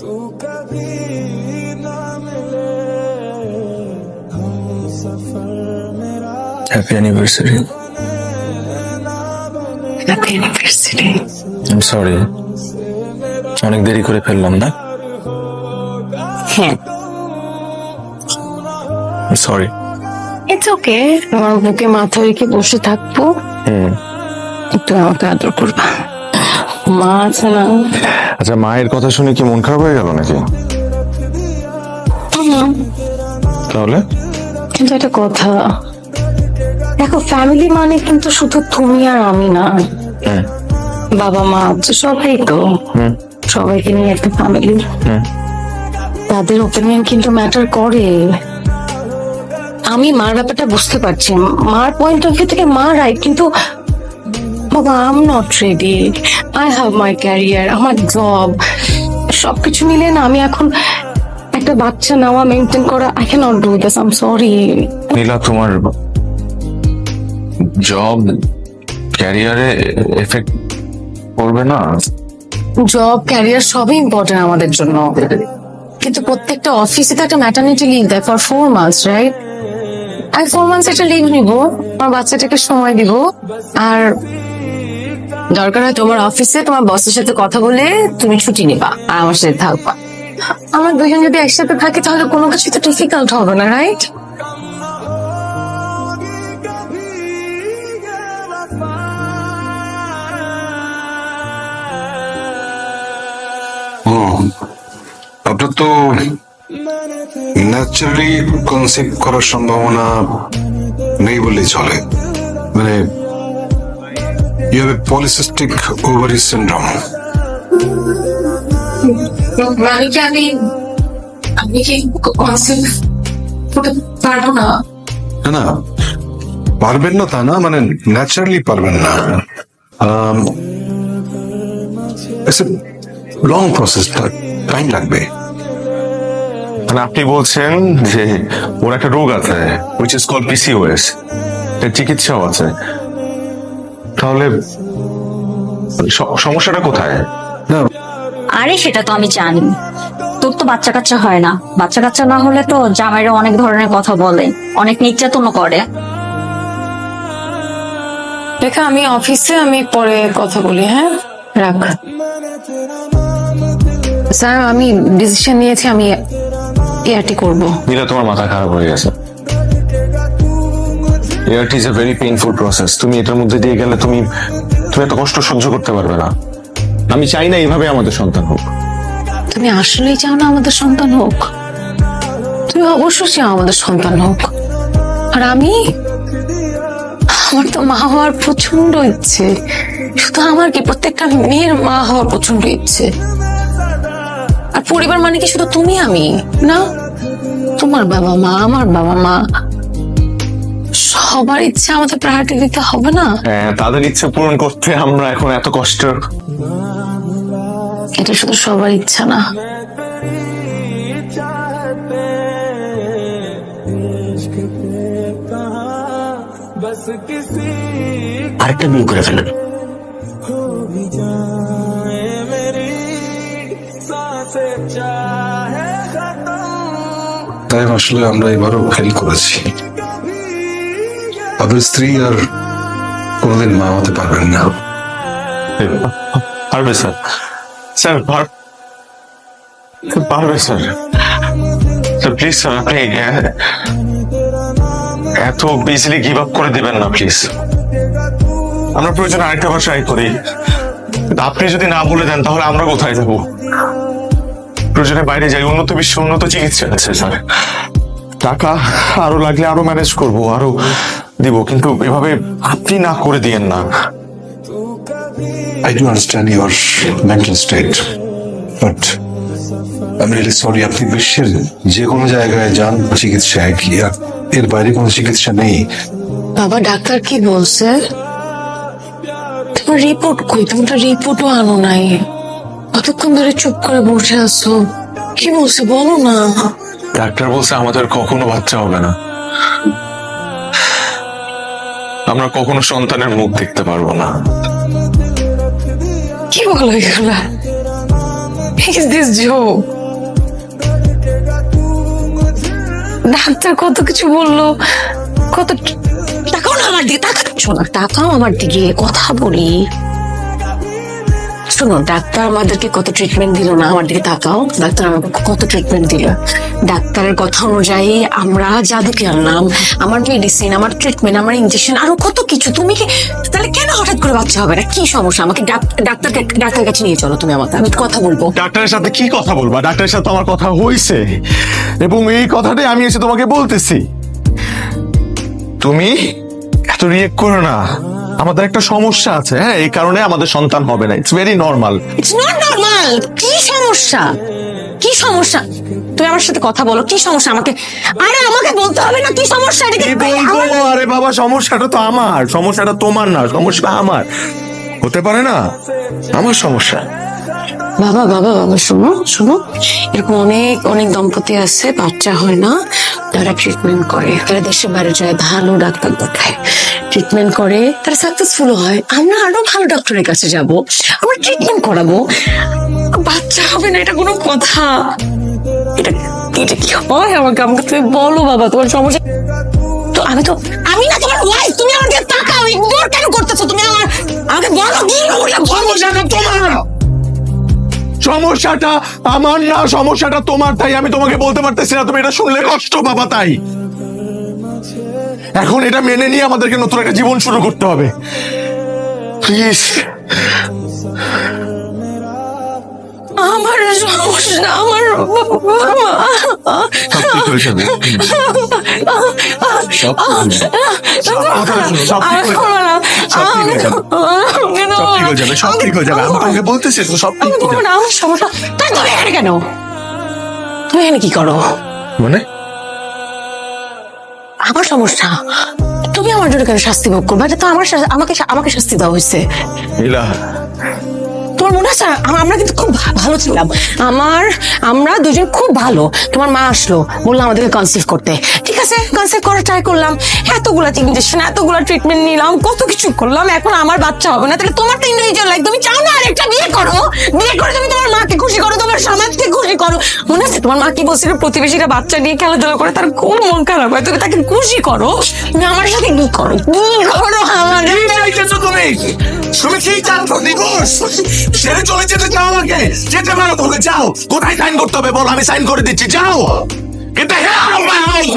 तू कभी ना मिले हम सफर मेरा happy anniversary happy anniversary I sorry অনেক দেরি করে ফেললাম না হ্যাঁ সরি ইটস ওকে তোমার বুকে মাথা রেখে বসে থাকবো হুম একটু আমাকে আদর করবা মা আছে না আচ্ছা মায়ের কথা শুনে কি মন খারাপ হয়ে গেল নাকি? তাহলে? কিন্তু একটা কথা। দেখো ফ্যামিলি মানে কিন্তু শুধু তুমি আর আমি না। বাবা মা সবাই তো। সবাইকে নিয়ে একটা ফ্যামিলি তাদের ওপিনিয়ন কিন্তু ম্যাটার করে। আমি মার ব্যাপারটা বুঝতে পারছি। মার পয়েন্ট অফ ভিউ থেকে মা রাইট কিন্তু বাবা I'm not ready I have my career আমার জব সবকিছু মিলে না আমি এখন একটা বাচ্চা নেওয়া মেনটেন করা I can not do this I'm sorry Nila তোমার জব ক্যারিয়ারে এফেক্ট করবে না? জব ক্যারিয়ার সবই ইম্পর্টেন্ট আমাদের জন্য। কিন্তু প্রত্যেকটা অফিসে তো একটা ম্যাটার্নিটি লিভ দেয় ফর ফোর মান্থস রাইট আমি ফোর মান্থস একটা লিভ নিব আমার বাচ্চাটাকে সময় দিব আর দরকার হয় তোমার অফিসে তোমার বসের সাথে কথা বলে তুমি ছুটি নিবা আর আমার সাথে থাকবা। আমরা দুজন যদি একসাথে থাকি তাহলে কোনো কিছু তো ডিফিকাল্ট হবে না রাইট আপনার তো ন্যাচারালি কনসেপ্ট করার সম্ভাবনা নেই বললেই চলে। মানে মানে কি আমি আমি কি কনসেপ্ট করতে পারব না? পারবেন না তা না মানে ন্যাচারালি পারবেন না। লং প্রসেস টাইম লাগবে। মানে আপনি বলছেন যে ওর একটা রোগ আছে উইচ ইজ কল পিসিওএস এর চিকিৎসাও আছে। তাহলে সমস্যাটা কোথায়? না। আরে সেটা তো আমি জানি। তোর তো বাচ্চা কাচ্চা হয় না। বাচ্চা কাচ্চা না হলে তো জামাইরা অনেক ধরনের কথা বলে। অনেক নির্যাতনও করে। দেখা আমি অফিসে আমি পরে কথা বলি হ্যাঁ? রাখ। স্যার আমি ডিসিশন নিয়েছি আমি এআরটি করব। নীলা তোমার মাথা খারাপ হয়ে গেছে। এয়ারট is a very painful process তুমি এটার মধ্যে দিয়ে গেলে তুমি তুমি এত কষ্ট সহ্য করতে পারবে না। আমি চাই না এইভাবে আমাদের সন্তান হোক। তুমি আসলেই চাও না আমাদের সন্তান হোক? তুমি অবশ্যই চাও আমাদের সন্তান হোক। আর আমি, আমার তো মা হওয়ার প্রচণ্ড ইচ্ছে। শুধু আমার কি, প্রত্যেকটা মেয়ের মা হওয়ার প্রচণ্ড ইচ্ছে। আর পরিবার মানে কি শুধু তুমি আমি, না? তোমার বাবা মা, আমার বাবা মা। সবার ইচ্ছা আমাদের প্রায়োরিটি দিতে হবে না? হ্যাঁ তাদের ইচ্ছা পূরণ করতে আমরা এখন এত কষ্ট। এটা শুধু সবার ইচ্ছা না। আরেকটা বিয়ে করে ফেলেন। তাই আসলে আমরা এবারও ফেল করেছি। আপনার স্ত্রী আর কোনোদিন মা হতে পারবেন না। পারবে স্যার। স্যার পারবে স্যার। প্লিজ স্যার, আপনি এত গিভ আপ করে দিবেন না প্লিজ আমরা প্রয়োজন আরেকটা বার ট্রাই করি। আপনি যদি না বলে দেন, তাহলে আমরা কোথায় যাব? প্রয়োজনে বাইরে যাই। উন্নত বিশ্বে উন্নত চিকিৎসা আছে, স্যার। টাকা আরও লাগলে আরও ম্যানেজ করব, আরও দিব কিন্তু এভাবে আপনি না করে দিয়েন না। I do understand your mental state, but I'm really sorry. আপনি বিশ্বের যে কোনো জায়গায় যান চিকিৎসায় কি আর এর বাইরে কোনো চিকিৎসা নেই। বাবা ডাক্তার কি বলছে? তোমার রিপোর্ট কই? তুমি তো রিপোর্টও আনো নাই। কতক্ষণ ধরে চুপ করে বসে আছো? কি বলছে? বলো না। ডাক্তার বলছে আমাদের কখনো বাচ্চা হবে না। আমরা কখনো সন্তানের মুখ দেখতে পারব না। কি বলো এগুলা? ডাক্তার কত কিছু বলল। কত তাকাও না আমার দিকে, তাকাচ্ছ না, তাকাও আমার দিকে, কথা বলি। শোনো ডাক্তার আমাদেরকে কত ট্রিটমেন্ট দিল না? আমার দিকে তাকাও। ডাক্তার আমাকে কত ট্রিটমেন্ট দিল? ডাক্তারের কথা অনুযায়ী আমরা জাদুকে আনলাম আমার মেডিসিন আমার ট্রিটমেন্ট আমার ইঞ্জেকশন আরও কত কিছু। তুমি কি তাহলে কেন হঠাৎ করে বাচ্চা হবে? না কি সমস্যা? আমাকে ডাক- ডাক্তারকে ডাক্তারের কাছে নিয়ে চলো তুমি আমাকে আমি কথা বলব। ডাক্তারের সাথে কি কথা বলবা? ডাক্তারের সাথে আমার কথা হয়েছে এবং এই কথাটাই আমি এসে তোমাকে বলতেছি। তুমি এত রিয়েক্ট করো না। আমাদের একটা সমস্যা আছে হ্যাঁ এই কারণে আমাদের সন্তান হবে না। It's very normal it's not normal কি সমস্যা? কি সমস্যা? তুমি আমার সাথে কথা বলো কি সমস্যা? আমাকে আরে আমাকে বলতে হবে না কি সমস্যা? এটাকে কি বলব? আরে বাবা সমস্যাটা তো আমার। সমস্যাটা তোমার না সমস্যা আমার। হতে পারে না? আমার সমস্যা। বাবা বাবা বাবা শোনো শোনো। এরকম অনেক অনেক দম্পতি আছে বাচ্চা হয় না। তারা ট্রিটমেন্ট করে। তারা দেশের বাইরে যায়, ভালো ডাক্তার দেখায়। ট্রিটমেন্ট করে, তারা সাকসেসফুল হয়। আমরা আরও ভালো ডক্টরের কাছে যাব। আমরা ট্রিটমেন্ট করাবো। বাচ্চা হবে না, এটা কোনো কথা। এটা এটা কি হয় আমাকে? আমাকে তুমি বলো বাবা, তোমার সমস্যা। তো আমি তো, আমি না তোমার ওয়াইফ তুমি আমাকে তাকাও ইগনোর কেন করতেছো? তুমি আমার, আমাকে বলো কি সমস্যা? তোমার। সমস্যাটা আমার না সমস্যাটা তোমার তাই আমি তোমাকে বলতে পারতেছি না। তুমি এটা শুনলে কষ্ট বাবা তাই। এখন এটা মেনে নিয়ে আমাদেরকে নতুন একটা জীবন শুরু করতে হবে। প্লিজ আমার সমস্যা আমার সব ঠিক হয়ে যাবে। সব ঠিক হয়ে যাবে আমি তোমাকে বলতেছি তো সব ঠিক হয়ে যাবে। আমার সমস্যা। তা তুমি এখানে কেন? তুমি এখানে কি করো? মানে? আমার সমস্যা। তুমি আমার জন্য কেন শাস্তি ভোগ করবে? এটা তো আমার আমাকে আমাকে শাস্তি দেওয়া হয়েছে। তোমার মনে আছে? আমরা কিন্তু খুব ভালো ছিলাম। আমার, আমরা দুজন খুব ভালো। তোমার মা আসলো, বলল আমাদেরকে কনসিভ করতে। ঠিক আছে কনসিভ করার ট্রাই করলাম। এতগুলা ইঞ্জেকশন এতগুলা ট্রিটমেন্ট নিলাম, কত কিছু করলাম, এখন আমার বাচ্চা হবে না। তাহলে তোমার তো ইন্ডিভিজুয়াল লাইফ তুমি চাও না আরেকটা বিয়ে করো? বিয়ে করে তুমি তোমার মাকে খুশি করো, তোমার সমাজকে খুশি করো। মনে আছে? তোমার মা কি বলছিল? প্রতিবেশীরা বাচ্চা নিয়ে খেলাধুলা করে, তার খুব মন খারাপ হয়? তুমি তাকে খুশি করো, তুমি আমার সাথে কি করো? কি করো? আমার তুমি কি জানো ডিভোর্স ছেড়ে চলে যেতে চাও আমাকে? যেতে পারো তোকে যাও। কোথায় সাইন করতে হবে বল আমি সাইন করে দিচ্ছি যাও। Get the hell out of